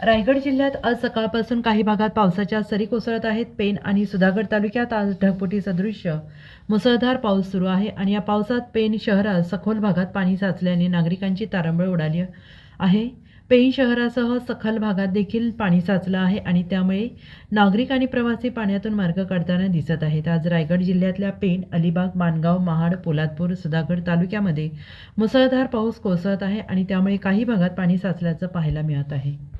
रायगड जिल्ह्यात आज सकाळपासून काही भागात पावसाच्या सरी कोसळत आहेत. पेन आणि सुधागड तालुक्यात आज ढगफुटी सदृश्य. मुसळधार पाऊस सुरू आहे आणि या पावसात पेन शहरात सखोल भागात पाणी साचल्याने नागरिकांची तारंबळ उडाली आहे. पेन शहरासह सखल भागात देखील पाणी साचलं आहे आणि त्यामुळे नागरिक आणि प्रवासी पाण्यातून मार्ग काढताना दिसत आहेत. आज रायगड जिल्ह्यातल्या पेण अलिबाग मानगाव महाड पोलादपूर सुधागड तालुक्यामध्ये मुसळधार पाऊस कोसळत आहे आणि त्यामुळे काही भागात पाणी साचल्याचं पाहायला मिळत आहे.